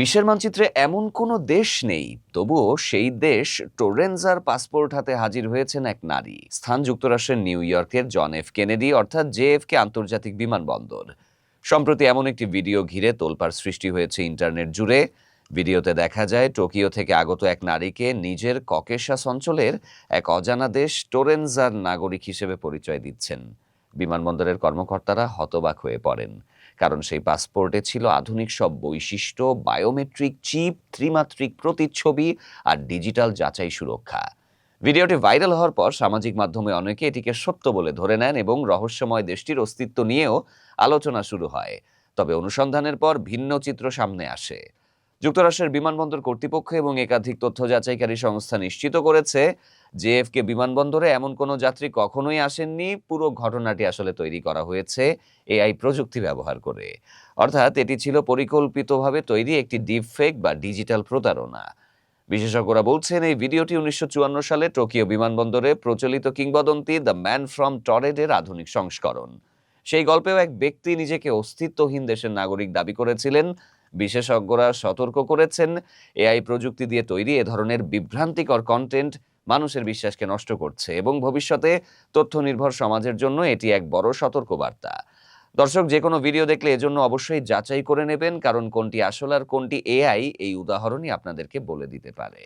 বিশ্বের মানচিত্রে এমন কোনো দেশ নেই, তবুও সেই দেশ টোরেন্জার পাসপোর্ট হাতে হাজির হয়েছেন এক নারী। স্থান যুক্তরাষ্ট্রের নিউ ইয়র্কের জন এফ কেনেডি, অর্থাৎ জেএফকে আন্তর্জাতিক বিমানবন্দর। সম্প্রতি এমন একটি ভিডিও ঘিরে তোলপাড় সৃষ্টি হয়েছে ইন্টারনেট জুড়ে। ভিডিওতে দেখা যায়, টোকিও থেকে আগত এক নারীকে নিজের ককেশাস অঞ্চলের এক অজানা দেশ টোরেন্জার নাগরিক হিসেবে পরিচয় দিচ্ছেন। বিমানবন্দরের কর্মকর্তারা হতবাক হয়ে পড়েন। কারণ সেই পাসপোর্টে ছিল আধুনিক সব বৈশিষ্ট্য, বায়োমেট্রিক চিপ, ত্রিমাত্রিক প্রতিচ্ছবি আর ডিজিটাল যাচাই সুরক্ষা। ভিডিওটি ভাইরাল হওয়ার পর সামাজিক মাধ্যমে অনেকে এটিকে সত্য বলে ধরে নেন এবং রহস্যময় দেশটির অস্তিত্ব নিয়েও আলোচনা শুরু হয়। তবে অনুসন্ধানের পর ভিন্ন চিত্র সামনে আসে। যুক্তরাষ্ট্রের বিমানবন্দর কর্তৃপক্ষ এবং একাধিক তথ্য যাচাইকারী সংস্থা নিশ্চিত করেছে জেএফকে বিমানবন্দরে এমন কোনো যাত্রী কখনোই আসেননি। পুরো ঘটনাটি আসলে তৈরি করা হয়েছে এআই প্রযুক্তি ব্যবহার করে। অর্থাৎ এটি ছিল পরিকল্পিতভাবে তৈরি একটি ডিপ ফেক বা ডিজিটাল প্রতারণা। বিশেষজ্ঞরা বলছেন, এই ভিডিওটি উনিশশো চুয়ান্ন সালে টোকিও বিমানবন্দরে প্রচলিত কিংবদন্তি দ্য ম্যান ফ্রম টরেডের আধুনিক সংস্করণ। সেই গল্পেও এক ব্যক্তি নিজেকে অস্তিত্বহীন দেশের নাগরিক দাবি করেছিলেন। বিশেষজ্ঞরা সতর্ক করেছেন, এআই প্রযুক্তি দিয়ে তৈরি এ ধরনের বিভ্রান্তিকর কন্টেন্ট মানুষের বিশ্বাসকে নষ্ট করছে এবং ভবিষ্যতে তথ্য নির্ভর সমাজের জন্য এটি এক বড় সতর্কবার্তা। দর্শক, যে কোনো ভিডিও দেখলে এজন্য অবশ্যই যাচাই করে নেবেন, কারণ কোনটি আসল আর কোনটি এআই এই উদাহরণই আপনাদেরকে বলে দিতে পারে।